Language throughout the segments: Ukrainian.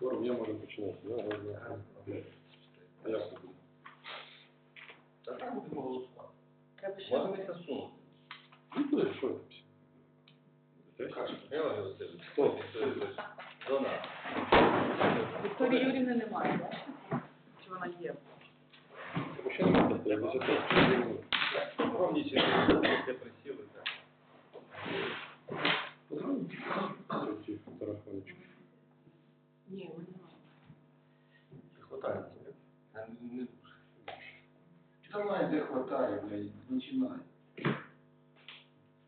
Форум я можу починати, да? Ладно. А як це буде? Та так будемо голосувати. Треба ще Можемо. Ну, буде, що. Хто? До нас. Вікторії Юрівни немає, бачите? Чи вона є? Ще немає. Де присіли, так. Ці Ні, вона немає. Хватає, ні? Та Не дуже. Давай, де хватає, блядь, починай.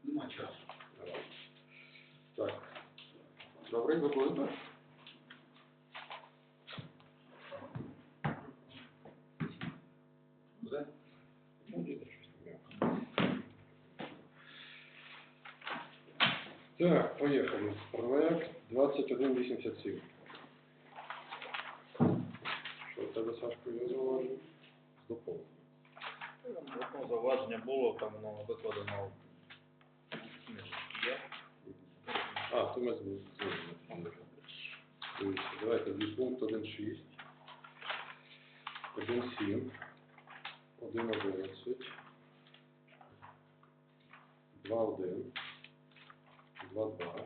Нема часу. Так. Добре, будете? Буде? Є. Так, поїхали. Проект 2187. Що у тебе, Сашко, я зауважив? З доповненням. Одне зауваження було, там воно викладено. А, то ми змінили. Давайте дві пункт 1.6, 1.7, 1.11, 2.1, 2.2.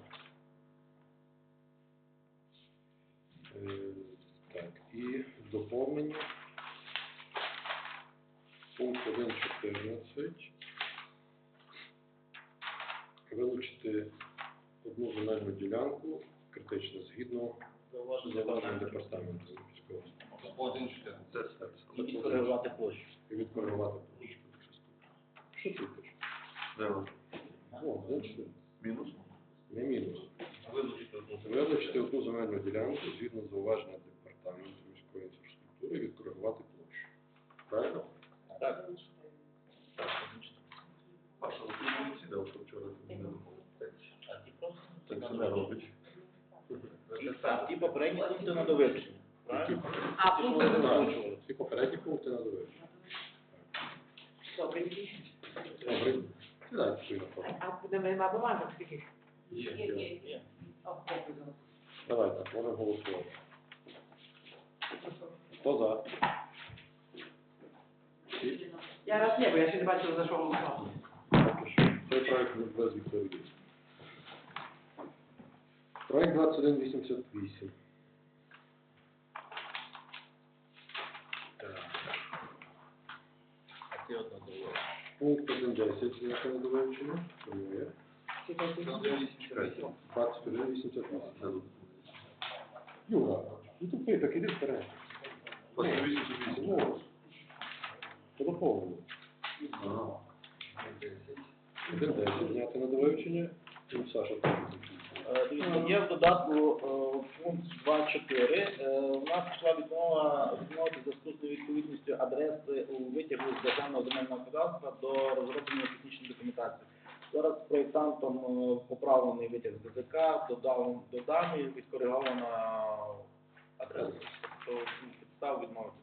Е, Так, і доповнення пункт 1.14 вилучити одну земельну ділянку критично згідно Зауваження департаменту військового Один чотири. Це так. І відкоригувати площу. І відкоригувати площу. Що ти? Де? О, значить, Мінус? не мінус. Вилучити одну Вилучити одну земельну ділянку згідно зауваження департаменту і відкоригувати площу. Правильно? Так. Паша, ви не сідав, що вчора не ті це не робить. Ті попередні пункти на. Правильно? А, пункти на озвучували. Ці попередні пункти надали. Добренький. Добре. Сідайте собі на фото. А буде нема бумажок таких? Є. Є. Давайте, можемо голосувати. Хто за? Я раз не, бо я ще не бачила, за що що. Цей проект не без Вікторії. Проект 2188. А ті одна довивчення. Пункт 1.10 зняти на довивчення. Тому є. 2188. Юра, ну тупий, так іди вперед. Просто 88. Ну, по доповненню. Ага. 1.10 зняти на довивчення. Саша. Е, Дивіться, є в додатку е, пункт 2.4. Е, У нас пішла відмова відмовити зв'язку з невідповідністю адреси у витягу з державного земельного кадастру до розроблення технічної документації. Зараз проєктантом е, поправлений витяг з ДЗК, додав, додам і відкоригована адреса. То підстав відмовити.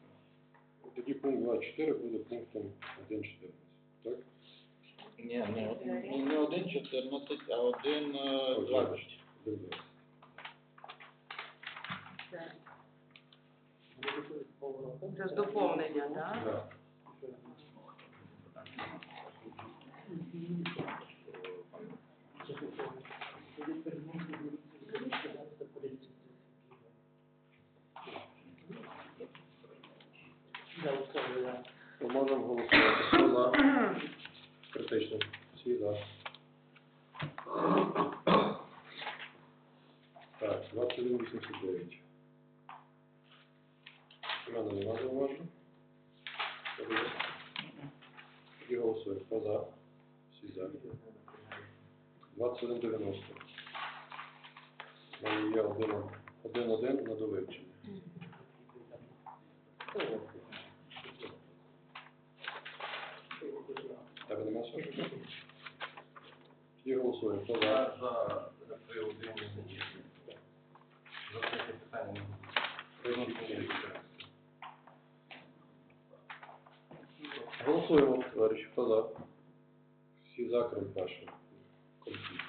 Тоді пункт 24 буде пунктом 1.14. Так? Ні, не, не, не 1.14, а 1.20. 1.20. Це з доповнення, так? Да. Ми можемо голосувати. Хто за? Критично. Всі за. Так, 2189. У мене нема зауважень. Тоді голосуємо. Хто за? Всі за. 2190. У мене є один, один-один на довивчення. Тебе нема Саша? Тоді голосуємо. Хто за? За, три не За третє питання. Голосуємо, товариші. Хто за? Всі за, крім Паші. Конфлікт.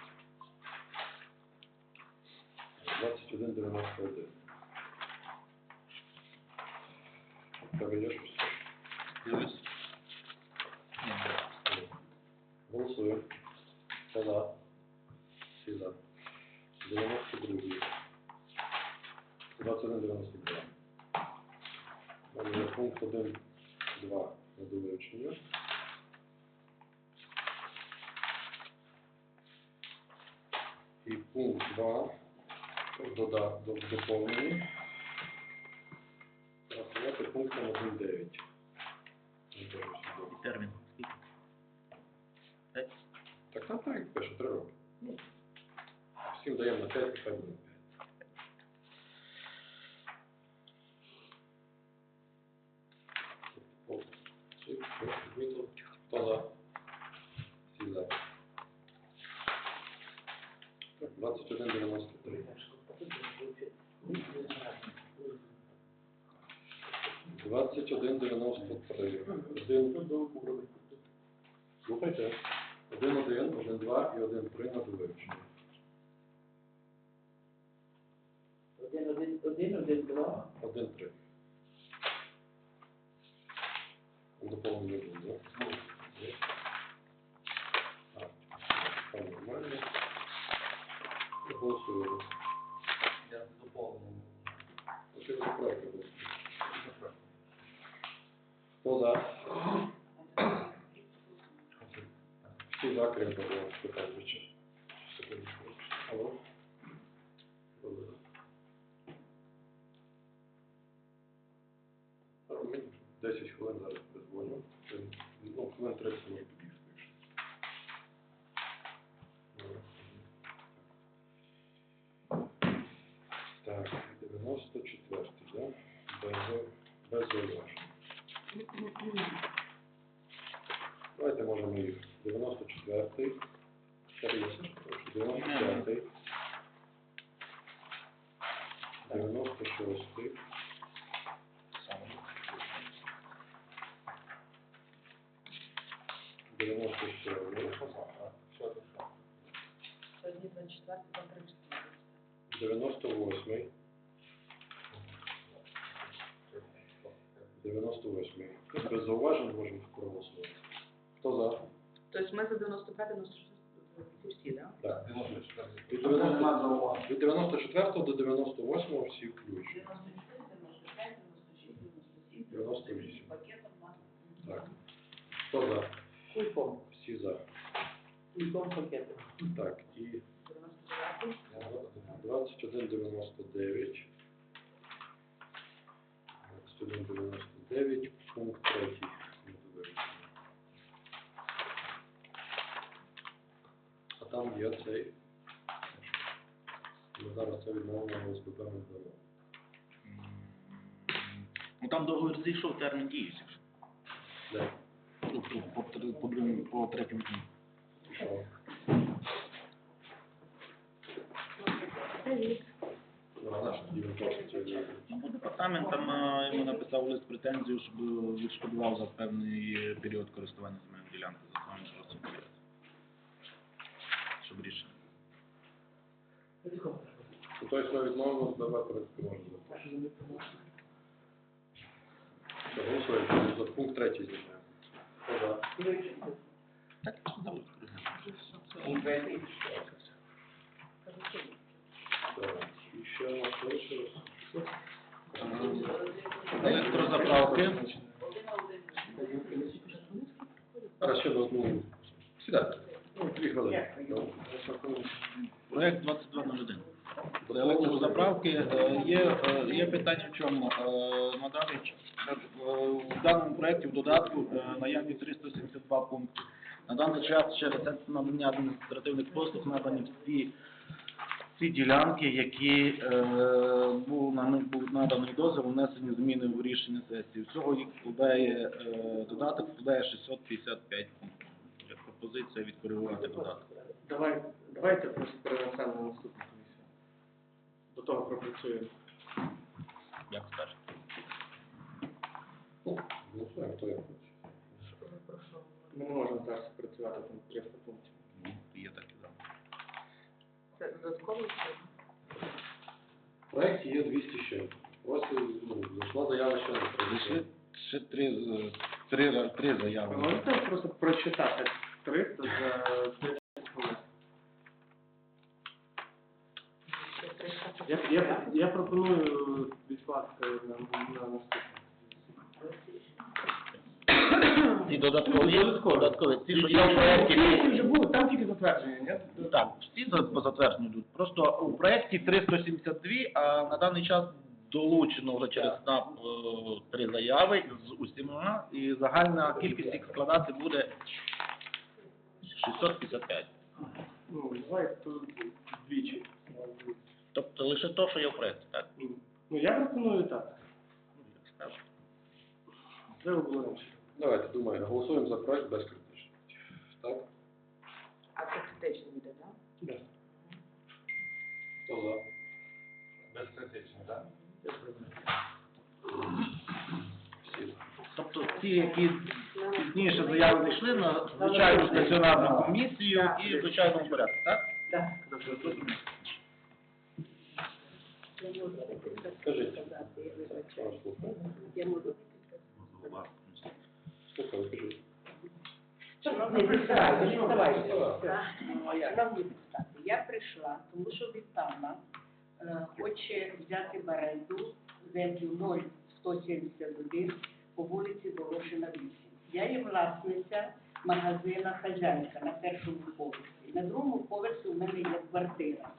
2191. тебе є щось? Дивлюсь. Ні, ні. Голосуємо. Хто за? Всі за. 92. 2192. Далі пункт 1, 2 на довивчення. І пункт 2 дода, до, доповнені. Рахувати пунктом 1.9. І термін. Так так, як пише, три роки. Ну, всім даємо на 5, хай буде 5. Хто за? Всі за. 2193. 2193. Один. Слухайте. Один один, один два і один три на довивчення. 1-3. Доповнення буде. Так, нормально. Голосуємо. Я доповнення. Оце розправді буде. Хто за? Всі за, крім того, питання. Алло. 95, 96. Всі включені. 94, 95, 96, 97, 98. Так. Хто за? кульком. Всі за. Кульком пакетом. Так, і 99. 2199. 2199, пункт 3. А там є цей. Зараз це відмовимо ОСББ не дамо. Ну там договір зійшов термін дії. якщо. Де? Ну, тут по, по, другому- по третьому дні. Ну, а наш тоді він просить. е, Ну, департамент там е, йому написав лист претензію, щоб відшкодував за певний період користування земельною ділянкою за самим розсудом. Щоб рішення. Ми відмовимо ОСББ, в принципі, можна запитати. Все, голосуємо. За пункт третій за? Так, давай. Пункт третій. Так, і ще у нас. Електрозаправки. Зараз ще до ну, сідайте. Ну, дві хвилини. Проект 2201. Електрозаправки е, є, е, є питання в чому. Е, На даний час в даному проекті в додатку наявні 372 пункти. На даний час через надання адміністративних послуг надані всі ці ділянки, які е, був на них був наданий дозвіл, внесені зміни в рішення сесії. Всього їх складає е, додаток складає 655 пунктів. Пропозиція відкоригувати додаток. Давай, давайте просто перенесемо на наступну. До того пропрацюємо. Як скажете? Ну, Голосуємо, хто як хоче. Ми не можемо зараз працювати там 300 пунктів. Ну, є так і да. Це додатковий В проєкті є 200 ще. Ось ну, зайшла заява ще на Зайшли? ще три, з- три, три Ви заяви. можете просто прочитати 300 за 30 хвилин? Я, я, я пропоную відкласти на, на наступне. Ці додаткові, Додаткові. додаткові, ці, що є в Ті проєкті. вже були, там тільки затвердження, ні? Так, всі за- по затвердженню йдуть. Просто у проєкті 372, а на даний час долучено вже через СНАП е, три заяви з усіма, і загальна кількість їх складати буде 655. Ну, давай то двічі. Тобто лише то, що є в проєкті, так? Ну, я пропоную так. Ну, було раніше. Давайте, думаю, голосуємо за проект без критичних. Так? А це критично буде, так? Да. Хто за? Безкритично, так? Всі. Тобто ті, які пізніше заяви зайшли на звичайну стаціонарну комісію і в звичайному порядку, так? Так. Скажіть. сказати, я вибачаю. Я можу Слухаю, кажіть. Не депутати, я прийшла, тому що Вітана е, хоче взяти в оренду землю 0171 по вулиці Волошина 8. Я є власниця магазина хазяйка на першому поверсі. На другому поверсі у мене є квартира.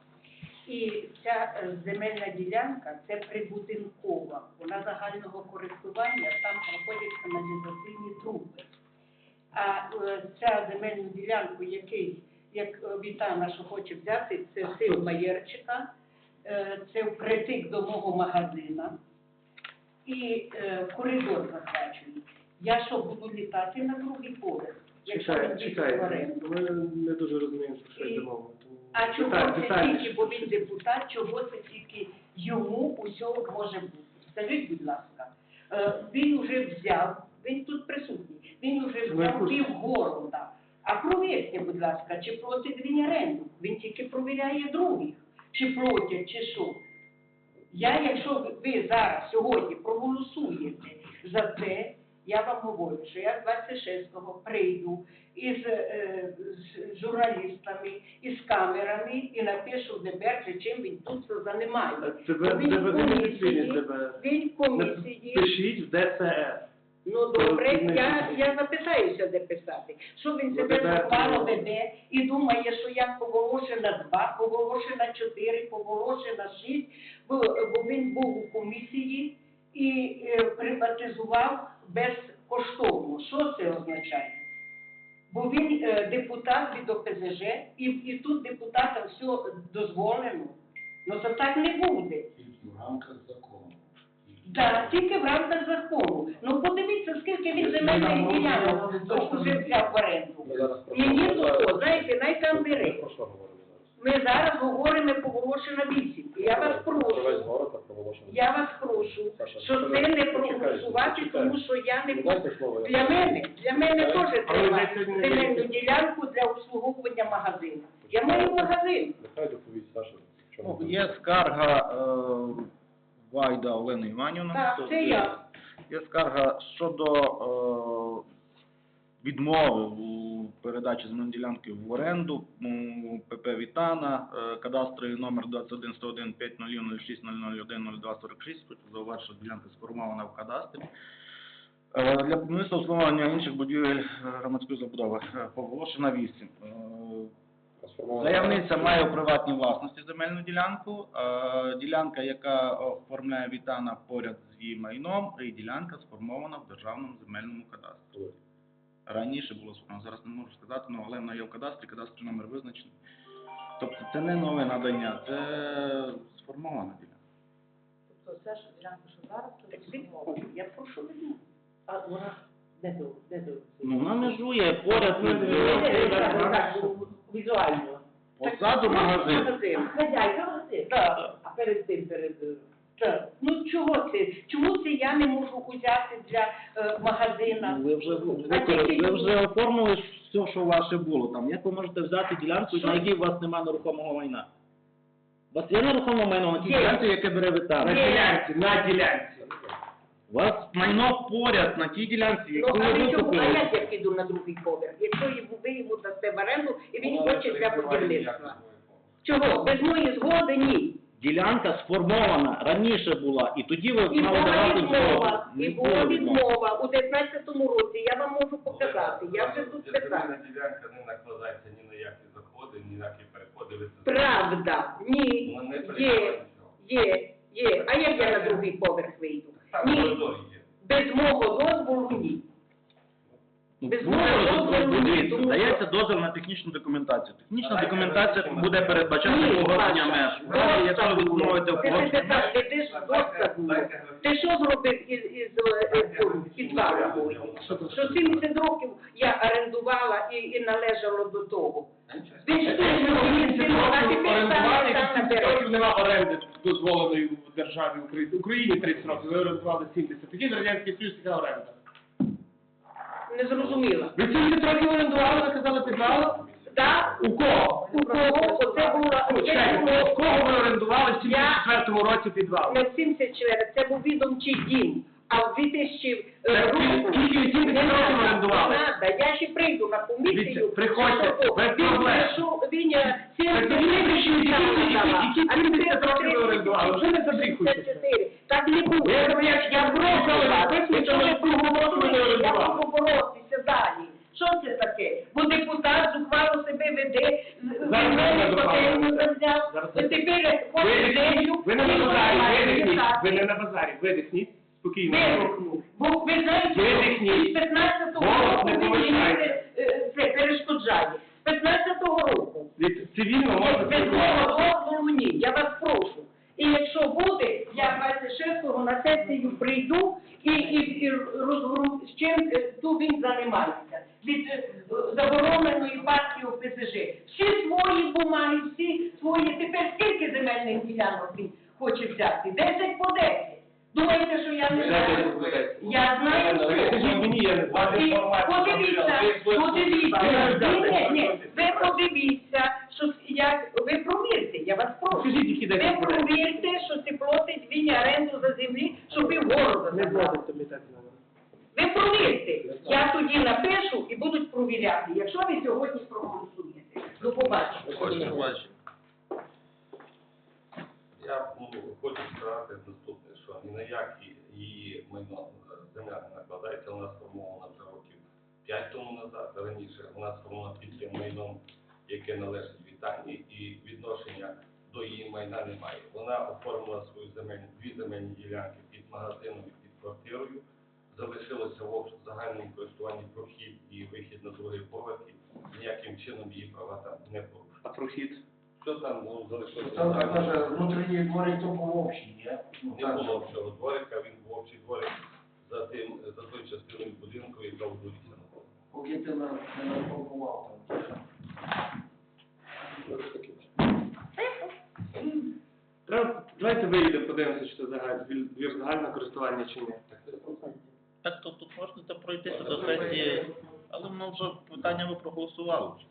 І ця е, земельна ділянка це прибудинкова, вона загального користування, там проходять каналізаційні труби. А е, ця земельну ділянку, який, як е, Вітана, що хоче взяти, це сил Маєрчика, е, це впритик до мого магазина і е, коридор захвачують. Я що, буду літати на другий поверх, якщо він Чекай, дійсно в чекай. оренду? Ми не дуже розуміємо, що йде мова. А чого це тільки, бо він депутат, чого це тільки йому усього може бути? Скажіть, будь ласка, е, він вже взяв, він тут присутній, він вже Ну, взяв курсі. пів города. А провірте, будь ласка, чи платить він оренду? Він тільки провіряє других, чи платять, чи що. Я, якщо ви- ви зараз сьогодні проголосуєте за це, я вам говорю, що я 26-го прийду із е, з журналістами, із камерами і напишу в ДБР, чим він тут це займає. Тебе, Він тебе, в не комісії, тебе. Він в комісії. Пишіть в ДСС. Ну добре, я, я запитаюся, де писати. Що він себе Ну, тебе- нормально веде і думає, що я Поволошина 2, Поволошина 4, Поволошина 6, бо, бо він був у комісії і е, приватизував безкоштовно. Що це означає? Бо він е, депутат від ОПЗЖ, і, і тут депутатам все дозволено. Ну то так не буде. Тільки в рамках закону. Так, тільки в рамках закону. Ну подивіться, скільки він земельних ділянок вже взяв в оренду. Мені що то, знаєте, най там Ми про зараз? Говоримо по Волошина 8. І я вас прошу, про я вас прошу, що це не проголосувати, тому що я не Для мене, для мене теж треба земельну ділянку для обслуговування магазину. Я маю магазин. Нехай доповість Саша. Ну, є скарга е, Вайда Олени Іванівни. Так, це я. Є скарга щодо е, відмови у передачі земельної ділянки в оренду ПП Вітана, е, кадастровий номер 21 101 5006 001 02 46, хочу зауважити, що ділянка сформована в кадастрі. Е, Для будівництва обслуговування інших будівель е, громадської забудови по Волошина 8. Е, Заявниця має у приватній власності земельну ділянку, ділянка, яка оформляє Вітана поряд з її майном, і ділянка сформована в державному земельному кадастрі. Раніше було сформовано, зараз не можу сказати, ну, але вона є в кадастрі, кадастрі номер визначений. Тобто це не нове надання, це сформована ділянка. Тобто все, що ділянка, що зараз, то Так це. Я прошу відмовити. А вона де до де до Ну, вона межує поряд Ну, із це- е, так, візуально. позаду магазин. Магазин. Хазяйка магазин. Так. А перед тим, перед... Так. Ну чого це? Чому це я не можу узяти для е, магазина? Ви вже, А ви, тільки- ви вже оформили все, що ваше було там. Як ви можете взяти ділянку, Що? на якій у вас немає нерухомого майна? У вас є нерухоме майно на тій Є. ділянці, яке бере На Вітана? Є. ділянці, на ділянці. У вас майно поряд на тій ділянці, Ну, яку а ви ви чому, а викупили. як я піду на другий поверх? Якщо йому- ви йому дасте в оренду, і він хоче для будівництва. Чого? Без моєї згоди ні. Ділянка сформована раніше була, і тоді ви І мали була давати відмова, і була відмова у 19-му році, я вам можу показати, я вже тут Земельна писала. ділянка не накладається ні на які заходи, ні на які переходи. Ви це Правда, ні, Вона є, є, є. А як я на другий поверх вийду? Там Ні, коридор є. без мого. Ну, Без дозволу ні, дивіться, тому дається дозвіл на технічну документацію. Технічна Давайте документація буде передбачати погодження меж. Якщо ви відмовите в Ти погодженні меж, так, ти ж доска. Ти що зробив із, із е, цього підвалу? Що 70 років я орендувала і, і належало до того. Ти ж ти ж сину, а тепер Орендували, сам сам 30 набереш. років нема оренди дозволеної в державі Україні. Україні 30 років, ви орендували 70. Тоді в Радянський Союз така оренда. Не зрозуміла. Ви 70 років орендували, ви казали підвал? Так? У кого? У кого? Оце була... Ну, чекайте, у кого ви орендували в 74-му році підвал? На в 74, це був відомчий дім. А в 2000 року... тільки від 70 Не надо, я ще прийду на комісію. Приходьте, без проблем. він е, Так, 70 тоді ви прийшли, які- які- які- які а 70 тепер років ви орендували? Вже не забріхуйте. 34. Так не було. Я прошу боротися далі. Що це таке? Бо депутат зухвало себе веде, тепер. Ви не на базарі, видихніть. Ви. Спокійно. Видихну. Бо ви знаєте, 15-го Голос року не він повишайте. це, е, перешкоджає. З 15-го року. Від цивільного можна без мого дозволу ні, я вас прошу. І якщо буде, я 26-го на сесію прийду і, і, і розгру, з чим е, тут він займається. Від е, забороненої партії ОПЗЖ. Всі свої бумаги, всі свої. Тепер скільки земельних ділянок він хоче взяти? 10 по 10. Думаєте, що я не знаю? Я знаю, що... Мені я не знаю. І подивіться, подивіться, ні, ні, ні, ви подивіться, що як, ви провірте, я вас прошу. Ви провірте, що це платить він оренду за землі, щоб півгорода Не забрати. платить тобі так. Ви провірте. Я тоді напишу і будуть провіряти, якщо ви сьогодні проголосуєте. До побачення. Я хочу сказати наступне, що ні на які її майно е, земля не накладається, вона сформована вже років 5 тому назад, раніше вона сформована тим майном, яке належить Вітанії, і відношення до її майна немає. Вона оформила свою земельну, дві земельні ділянки під магазином і під квартирою, залишилося в загальному користуванні прохід і вихід на другий поверх, і ніяким чином її права там не порушують. А прохід? Що там ну, залишилося? Там так даже внутренний дворик только в общий, нет? Ну, Не так було же. общого дворика, він був общий дворик за тим, за той частиною будинку, яка вулиця на Поки ти на, не натолкував там. Треба, давайте виїдемо, подивимося, чи це загаль- двір загального користування чи ні. Так, то тут можна пройтися до сесії, але воно вже питання ви проголосували. вже.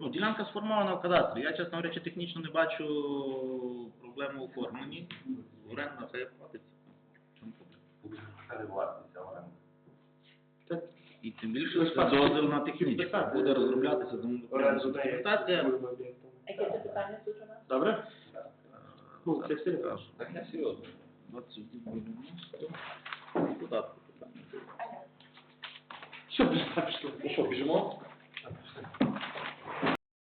Ну, ділянка сформована в кадастрі. Я, чесно говорячи, технічно не бачу проблеми у оформленні. Оренда це платиться. Чому проблема? А. Так, І тим більше бачите, дозвіл на писати. Буде розроблятися документація. Яке це питання тут у нас? Добре? Ну, це все Кажу, Так я серйозно. 21 податку питання. Що пішло? Ну що, біжимо?